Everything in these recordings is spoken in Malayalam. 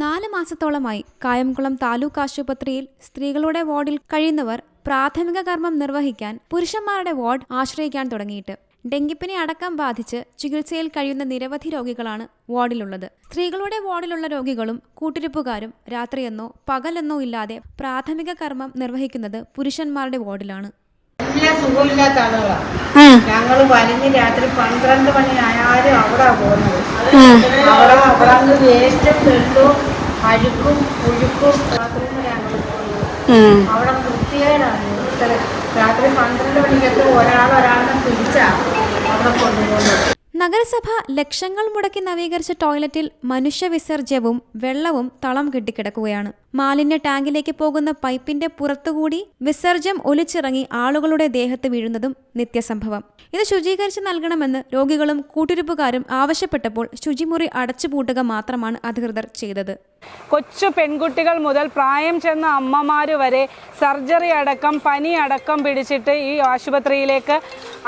നാല് മാസത്തോളമായി കായംകുളം താലൂക്ക് ആശുപത്രിയിൽ സ്ത്രീകളുടെ വാർഡിൽ കഴിയുന്നവർ പ്രാഥമിക കർമ്മം നിർവഹിക്കാൻ പുരുഷന്മാരുടെ വാർഡ് ആശ്രയിക്കാൻ തുടങ്ങിയിട്ട്. ഡെങ്കിപ്പനി അടക്കം ബാധിച്ച് ചികിത്സയിൽ കഴിയുന്ന നിരവധി രോഗികളാണ് വാർഡിലുള്ളത്. സ്ത്രീകളുടെ വാർഡിലുള്ള രോഗികളും കൂട്ടിരിപ്പുകാരും രാത്രിയെന്നോ പകലെന്നോ ഇല്ലാതെ പ്രാഥമിക കർമ്മം നിർവഹിക്കുന്നത് പുരുഷന്മാരുടെ വാർഡിലാണ്. സുഖമില്ലാത്ത ആളുകളാണ് ഞങ്ങൾ വലിഞ്ഞ് രാത്രി പന്ത്രണ്ട് മണി ആയാലും അവിടെ പോകുന്നത്. അവിടെ അവിടെ നിന്ന് വേസ്റ്റും വെള്ളവും അഴുക്കും ഒഴുക്കും ബാത്റൂമിൽ ഞങ്ങൾ പോകുന്നത്. അവിടെ വൃത്തികേടാണ്. രാത്രി പന്ത്രണ്ട് മണിക്കൊക്കെ ഒരാൾ ഒരാളിനെ പിടിച്ചാണ് അവിടെ കൊണ്ടുപോകുന്നത്. നഗരസഭ ലക്ഷങ്ങൾ മുടക്കി നവീകരിച്ച ടോയ്ലറ്റിൽ മനുഷ്യ വിസർജ്യവും വെള്ളവും തളം കെട്ടിക്കിടക്കുകയാണ്. മാലിന്യ ടാങ്കിലേക്ക് പോകുന്ന പൈപ്പിന്റെ പുറത്തുകൂടി വിസർജ്യം ഒലിച്ചിറങ്ങി ആളുകളുടെ ദേഹത്ത് വീഴുന്നതും നിത്യസംഭവം. ഇത് ശുചീകരിച്ച് നൽകണമെന്ന് രോഗികളും കൂട്ടിരിപ്പുകാരും ആവശ്യപ്പെട്ടപ്പോൾ ശുചിമുറി അടച്ചുപൂട്ടുക മാത്രമാണ് അധികൃതർ ചെയ്തത്. കൊച്ചു പെൺകുട്ടികൾ മുതൽ പ്രായം ചെന്ന അമ്മമാർ വരെ സർജറി അടക്കം പനി അടക്കം പിടിച്ചിട്ട് ഈ ആശുപത്രിയിലേക്ക്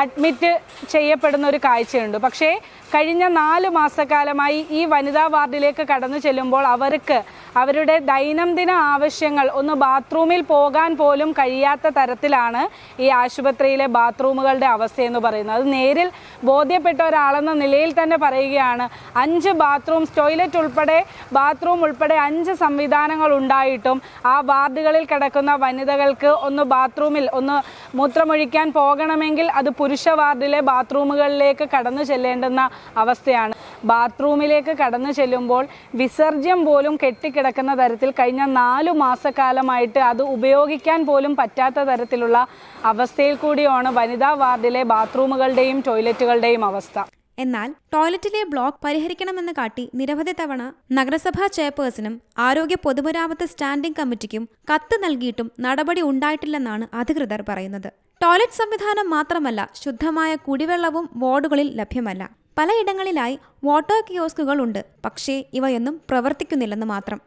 അഡ്മിറ്റ് ചെയ്യപ്പെടുന്ന ഒരു കാഴ്ചയുണ്ട്. പക്ഷേ കഴിഞ്ഞ നാല് മാസക്കാലമായി ഈ വനിതാ വാർഡിലേക്ക് കടന്നു ചെല്ലുമ്പോൾ അവർക്ക് അവരുടെ ദൈനംദിന ആവശ്യങ്ങൾ ഒന്ന് ബാത്റൂമിൽ പോകാൻ പോലും കഴിയാത്ത തരത്തിലാണ് ഈ ആശുപത്രിയിലെ ബാത്റൂമുകളുടെ അവസ്ഥയെന്ന് പറയുന്നത്. അത് നേരിൽ ബോധ്യപ്പെട്ട ഒരാളെന്ന നിലയിൽ തന്നെ പറയുകയാണ് അഞ്ച് ബാത്റൂംസ് ടോയ്ലറ്റ് ഉൾപ്പെടെ ബാത്റൂം ഉൾപ്പെടെ അഞ്ച് സംവിധാനങ്ങൾ ഉണ്ടായിട്ടും ആ വാർഡുകളിൽ കിടക്കുന്ന വനിതകൾക്ക് ഒന്ന് ബാത്റൂമിൽ ഒന്ന് മൂത്രമൊഴിക്കാൻ പോകണമെങ്കിൽ അത് പുരുഷ വാർഡിലെ ബാത്റൂമുകളിലേക്ക് കടന്നു ചെല്ലേണ്ടുന്ന അവസ്ഥയാണ്. ബാത്റൂമിലേക്ക് കടന്നു ചെല്ലുമ്പോൾ വിസർജ്യം പോലും കെട്ടിക്കിടക്കുന്ന തരത്തിൽ കഴിഞ്ഞ നാലു മാസക്കാലമായിട്ട് അത് ഉപയോഗിക്കാൻ പോലും പറ്റാത്ത തരത്തിലുള്ള അവസ്ഥയിൽ കൂടിയാണ് വനിതാ വാർഡിലെ ബാത്റൂമുകളുടെയും ടോയ്ലറ്റുകളുടെയും അവസ്ഥ. എന്നാൽ ടോയ്ലറ്റിലെ ബ്ലോക്ക് പരിഹരിക്കണമെന്ന് കാട്ടി നിരവധി തവണ നഗരസഭാ ചെയർപേഴ്സണും ആരോഗ്യ പൊതുമരാമത്ത് സ്റ്റാൻഡിംഗ് കമ്മിറ്റിക്കും കത്ത് നൽകിയിട്ടും നടപടി ഉണ്ടായിട്ടില്ലെന്നാണ് അധികൃതർ പറയുന്നത്. ടോയ്ലറ്റ് സംവിധാനം മാത്രമല്ല ശുദ്ധമായ കുടിവെള്ളവും വാർഡുകളിൽ ലഭ്യമല്ല. പലയിടങ്ങളിലായി വാട്ടർ കിയോസ്കുകൾ ഉണ്ട് പക്ഷേ ഇവയൊന്നും പ്രവർത്തിക്കുന്നില്ലെന്ന് മാത്രം.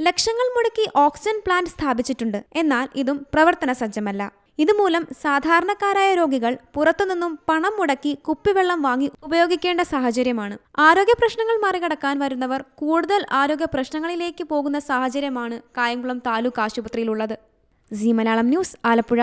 ലക്ഷങ്ങൾ മുടക്കി ഓക്സിജൻ പ്ലാന്റ് സ്ഥാപിച്ചിട്ടുണ്ട്. എന്നാൽ ഇതും പ്രവർത്തന സജ്ജമല്ല ഇതുമൂലം സാധാരണക്കാരായ രോഗികൾ പുറത്തുനിന്നും പണം മുടക്കി കുപ്പിവെള്ളം വാങ്ങി ഉപയോഗിക്കേണ്ട സാഹചര്യമാണ്. ആരോഗ്യ പ്രശ്നങ്ങൾ മറികടക്കാൻ വരുന്നവർ കൂടുതൽ ആരോഗ്യ പ്രശ്നങ്ങളിലേക്ക് പോകുന്ന സാഹചര്യമാണ് Kayamkulam taluk ആശുപത്രിയിലുള്ളത്. C Malayalam news Alappuzha.